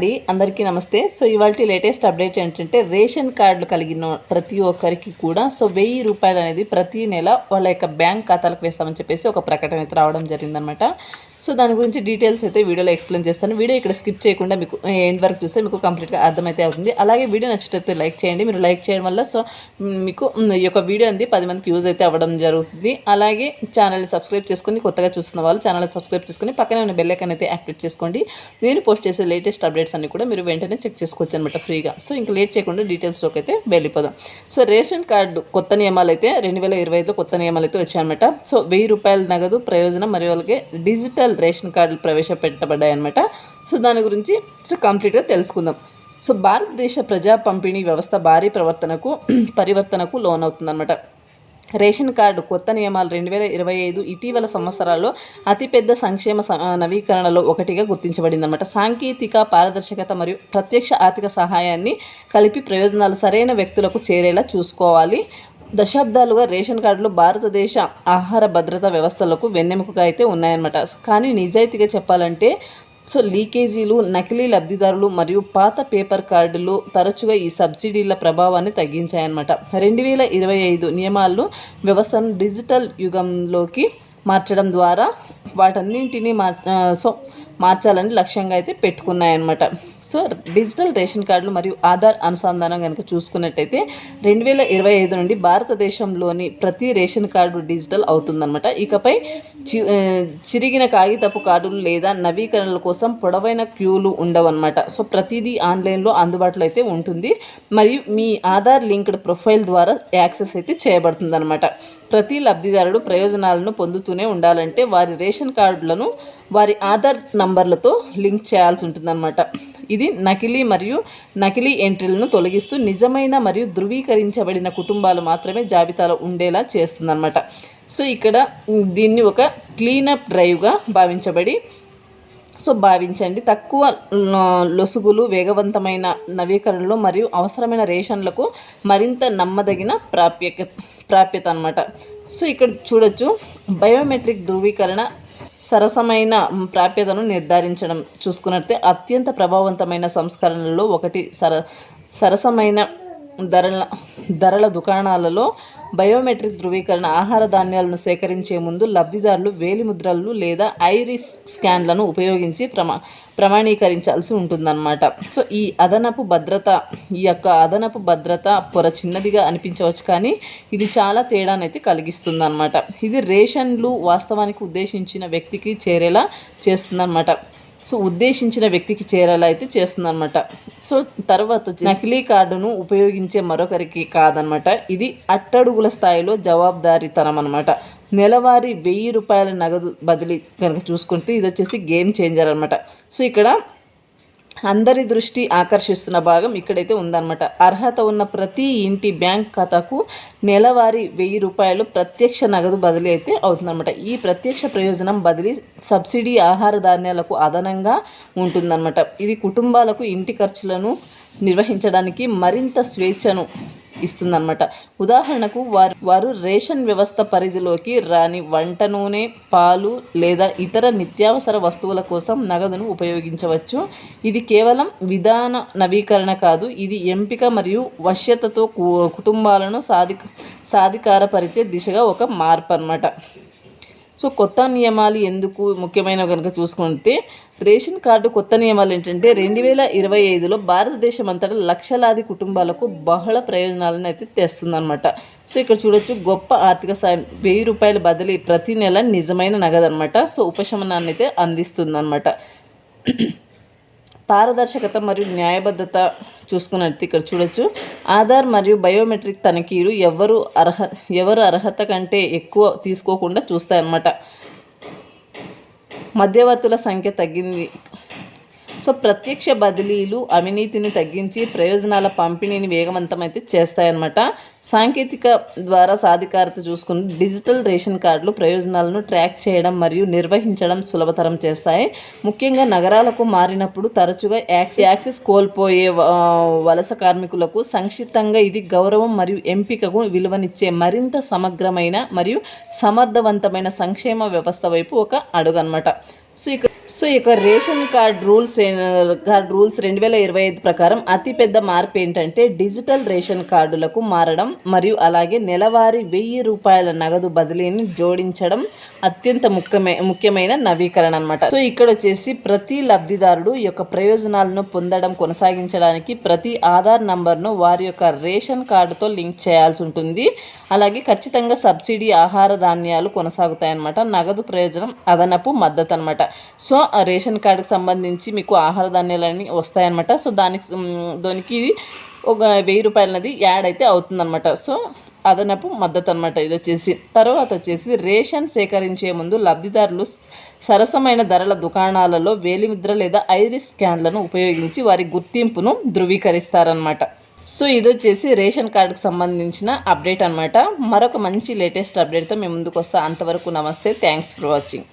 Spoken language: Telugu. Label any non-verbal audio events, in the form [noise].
అండి. అందరికీ నమస్తే. సో ఇవాళ లేటెస్ట్ అప్డేట్ ఏంటంటే రేషన్ కార్డులు కలిగిన ప్రతి ఒక్కరికి కూడా సో వెయ్యి రూపాయలు అనేది ప్రతి నెల వాళ్ళ యొక్క బ్యాంక్ ఖాతాలకు వేస్తామని చెప్పేసి ఒక ప్రకటన అయితే రావడం జరిగిందనమాట. సో దాని గురించి డీటెయిల్స్ అయితే వీడియోలో ఎక్స్ప్లెయిన్ చేస్తాను. వీడియో ఇక్కడ స్కిప్ చేయకుండా మీకు ఎండ్ వరకు చూస్తే మీకు కంప్లీట్గా అర్థమైతే అవుతుంది. అలాగే వీడియో నచ్చితే లైక్ చేయండి. మీరు లైక్ చేయడం వల్ల సో మీకు ఈ యొక్క వీడియో అనేది పది మందికి యూజ్ అయితే అవ్వడం జరుగుతుంది. అలాగే ఛానల్ని సబ్స్క్రైబ్ చేసుకుని కొత్తగా చూస్తున్న వాళ్ళు ఛానల్ని సబ్స్క్రైబ్ చేసుకుని పక్కనే ఉన్న బెల్ అయితే యాక్టివేట్ చేసుకోండి. నేను పోస్ట్ చేసే లేటెస్ట్ అప్డేట్స్ అన్ని కూడా మీరు వెంటనే చెక్ చేసుకోవచ్చు అనమాట ఫ్రీగా. సో ఇంకా లేట్ చేయకుండా డీటెయిల్స్లోకి అయితే వెళ్ళిపోదాం. సో రేషన్ కార్డు కొత్త నియమాలు అయితే రెండు వేల ఇరవై ఐదులో కొత్త నియమాలు అయితే వచ్చాయన్నమాట. సో వెయ్యి రూపాయల నగదు ప్రయోజనం మరియు అలాగే డిజిటల్ రేషన్ కార్డులు ప్రవేశపెట్టబడ్డాయి అనమాట సో దాని గురించి సో కంప్లీట్గా తెలుసుకుందాం. సో భారతదేశ ప్రజా పంపిణీ వ్యవస్థ భారీ ప్రవర్తనకు [clears throat] పరివర్తనకు లోనవుతుందన్నమాట. రేషన్ కార్డు కొత్త నియమాలు రెండు వేల ఇరవై ఐదు ఇటీవల సంవత్సరాల్లో అతిపెద్ద సంక్షేమ స- నవీకరణలో ఒకటిగా గుర్తించబడిందన్నమాట. సాంకేతిక పారదర్శకత మరియు ప్రత్యక్ష ఆర్థిక సహాయాన్ని కలిపి ప్రయోజనాలు సరైన వ్యక్తులకు చేరేలా చూసుకోవాలి. దశాబ్దాలుగా రేషన్ కార్డులు భారతదేశ ఆహార భద్రతా వ్యవస్థలకు వెన్నెముకగా అయితే ఉన్నాయన్నమాట. కానీ నిజాయితీగా చెప్పాలంటే సో లీకేజీలు నకిలీ లబ్ధిదారులు మరియు పాత పేపర్ కార్డులు తరచుగా ఈ సబ్సిడీల ప్రభావాన్ని తగ్గించాయన్నమాట. రెండు వేల ఇరవై ఐదు నియమాలను వ్యవస్థను డిజిటల్ యుగంలోకి మార్చడం ద్వారా వాటన్నింటినీ మార్ సో మార్చాలని లక్ష్యంగా అయితే పెట్టుకున్నాయన్నమాట. సో డిజిటల్ రేషన్ కార్డులు మరియు ఆధార్ అనుసంధానం కనుక చూసుకున్నట్టయితే రెండు వేల ఇరవై ఐదు నుండి భారతదేశంలోని ప్రతి రేషన్ కార్డు డిజిటల్ అవుతుందన్నమాట. ఇకపై చి చిరిగిన కాగితపు కార్డులు లేదా నవీకరణల కోసం పొడవైన క్యూలు ఉండవన్నమాట. సో ప్రతిదీ ఆన్లైన్లో అందుబాటులో అయితే ఉంటుంది. మరియు మీ ఆధార్ లింక్డ్ ప్రొఫైల్ ద్వారా యాక్సెస్ అయితే చేయబడుతుందన్నమాట. ప్రతి లబ్ధిదారుడు ప్రయోజనాలను పొందుతూనే ఉండాలంటే వారి రేషన్ కార్డులను వారి ఆధార్ నంబర్లతో లింక్ చేయాల్సి ఉంటుందన్నమాట. ఇది నకిలీ మరియు నకిలీ ఎంట్రీలను తొలగిస్తూ నిజమైన మరియు ధృవీకరించబడిన కుటుంబాలు మాత్రమే జాబితాలో ఉండేలా చేస్తుందన్నమాట. సో ఇక్కడ దీన్ని ఒక క్లీనప్ డ్రైవ్గా భావించబడి సో భావించండి. తక్కువ లొసుగులు వేగవంతమైన నవీకరణలు మరియు అవసరమైన రేషన్లకు మరింత నమ్మదగిన ప్రాప్యత ప్రాప్యత అనమాట సో ఇక్కడ చూడొచ్చు బయోమెట్రిక్ ధృవీకరణ సరసమైన ప్రాప్యతను నిర్ధారించడం చూసుకున్నట్లయితే అత్యంత ప్రభావవంతమైన సంస్కరణలలో ఒకటి సర సరసమైన ధరల ధరల దుకాణాలలో బయోమెట్రిక్ ధృవీకరణ ఆహార ధాన్యాలను సేకరించే ముందు లబ్ధిదారులు వేలిముద్రలు లేదా ఐరిస్ స్కాన్లను ఉపయోగించి ప్రమా ప్రమాణీకరించాల్సి ఉంటుందన్నమాట. సో ఈ అదనపు భద్రత ఈ యొక్క అదనపు భద్రత పొర చిన్నదిగా అనిపించవచ్చు కానీ ఇది చాలా తేడానైతే కలిగిస్తుందన్నమాట. ఇది రేషన్లు వాస్తవానికి ఉద్దేశించిన వ్యక్తికి చేరేలా చేస్తుందన్నమాట. సో ఉద్దేశించిన వ్యక్తికి చేరేలా అయితే చేస్తుందన్నమాట. సో తర్వాత వచ్చి నకిలీ కార్డును ఉపయోగించే మరొకరికి కాదనమాట ఇది అట్టడుగుల స్థాయిలో జవాబుదారీతనం అనమాట నెలవారీ వెయ్యి రూపాయల నగదు బదిలీ కనుక చూసుకుంటే ఇది వచ్చేసి గేమ్ చేంజర్ అనమాట సో ఇక్కడ అందరి దృష్టి ఆకర్షిస్తున్న భాగం ఇక్కడైతే ఉందన్నమాట. అర్హత ఉన్న ప్రతి ఇంటి బ్యాంక్ ఖాతాకు నెలవారీ వెయ్యి రూపాయలు ప్రత్యక్ష నగదు బదిలీ అయితే అవుతుందన్నమాట. ఈ ప్రత్యక్ష ప్రయోజనం బదిలీ సబ్సిడీ ఆహార ధాన్యాలకు అదనంగా ఉంటుందన్నమాట. ఇది కుటుంబాలకు ఇంటి ఖర్చులను నిర్వహించడానికి మరింత స్వేచ్ఛను ఇస్తుందన్నమాట. ఉదాహరణకు వారు వారు రేషన్ వ్యవస్థ పరిధిలోకి రాని వంట నూనె పాలు లేదా ఇతర నిత్యావసర వస్తువుల కోసం నగదును ఉపయోగించవచ్చు. ఇది కేవలం విధాన నవీకరణ కాదు ఇది ఎంపిక మరియు వశ్యతతో కు- కుటుంబాలను సాధి సాధికారపరిచే దిశగా ఒక మార్పు అన్నమాట సో కొత్త నియమాలు ఎందుకు ముఖ్యమైన కనుక చూసుకుంటే రేషన్ కార్డు కొత్త నియమాలు ఏంటంటే రెండు వేల ఇరవై ఐదులో భారతదేశం అంతటా లక్షలాది కుటుంబాలకు బహుళ ప్రయోజనాలను అయితే తెస్తుందన్నమాట. సో ఇక్కడ చూడొచ్చు గొప్ప ఆర్థిక సాయం వెయ్యి రూపాయల బదిలీ ప్రతి నెల నిజమైన నగదు అనమాట సో ఉపశమనాన్ని అయితే అందిస్తుందన్నమాట. పారదర్శకత మరియు న్యాయబద్ధత చూసుకున్నట్టు ఇక్కడ చూడొచ్చు. ఆధార్ మరియు బయోమెట్రిక్ తనిఖీలు ఎవరు అర్హ ఎవరు అర్హత కంటే ఎక్కువ తీసుకోకుండా చూస్తాయన్నమాట. మధ్యవర్తుల సంఖ్య తగ్గింది. సో ప్రత్యక్ష బదిలీలు అవినీతిని తగ్గించి ప్రయోజనాల పంపిణీని వేగవంతమైతే చేస్తాయన్నమాట. సాంకేతిక ద్వారా సాధికారత చూసుకుని డిజిటల్ రేషన్ కార్డులు ప్రయోజనాలను ట్రాక్ చేయడం మరియు నిర్వహించడం సులభతరం చేస్తాయి. ముఖ్యంగా నగరాలకు మారినప్పుడు తరచుగా యాక్సెస్ కోల్పోయే వలస కార్మికులకు సంక్షిప్తంగా ఇది గౌరవం మరియు ఎంపికకు విలువనిచ్చే మరింత సమగ్రమైన మరియు సమర్థవంతమైన సంక్షేమ వ్యవస్థ వైపు ఒక అడుగు అనమాట సో ఇక సో ఇక ration card rules card rules రెండు వేల ఇరవై ఐదు ప్రకారం అతిపెద్ద మార్పు ఏంటంటే డిజిటల్ రేషన్ కార్డులకు మారడం మరియు అలాగే నెలవారీ వెయ్యి రూపాయల నగదు బదిలీని జోడించడం అత్యంత ముఖ్యమే ముఖ్యమైన నవీకరణ అనమాట సో ఇక్కడ వచ్చేసి ప్రతి లబ్ధిదారుడు యొక్క ప్రయోజనాలను పొందడం కొనసాగించడానికి ప్రతి ఆధార్ నంబర్ను వారి యొక్క రేషన్ కార్డుతో లింక్ చేయాల్సి ఉంటుంది. అలాగే ఖచ్చితంగా సబ్సిడీ ఆహార ధాన్యాలు కొనసాగుతాయన్నమాట. నగదు ప్రయోజనం అదనపు మద్దతు అనమాట సో ఆ రేషన్ కార్డుకి సంబంధించి మీకు ఆహార ధాన్యాలన్నీ వస్తాయన్నమాట. సో దానికి దానికి ఒక వెయ్యి రూపాయలది యాడ్ అయితే అవుతుందన్నమాట. సో అదనపు మద్దతు అనమాట ఇది వచ్చేసి. తర్వాత వచ్చేసి రేషన్ సేకరించే ముందు లబ్ధిదారులు సరసమైన ధరల దుకాణాలలో వేలిముద్ర లేదా ఐరిస్ స్కాన్లను ఉపయోగించి వారి గుర్తింపును ధృవీకరిస్తారనమాట సో ఇది వచ్చేసి రేషన్ కార్డుకు సంబంధించిన అప్డేట్ అనమాట మరొక మంచి లేటెస్ట్ అప్డేట్తో మేము ముందుకు వస్తా అంతవరకు నమస్తే. Thanks for watching.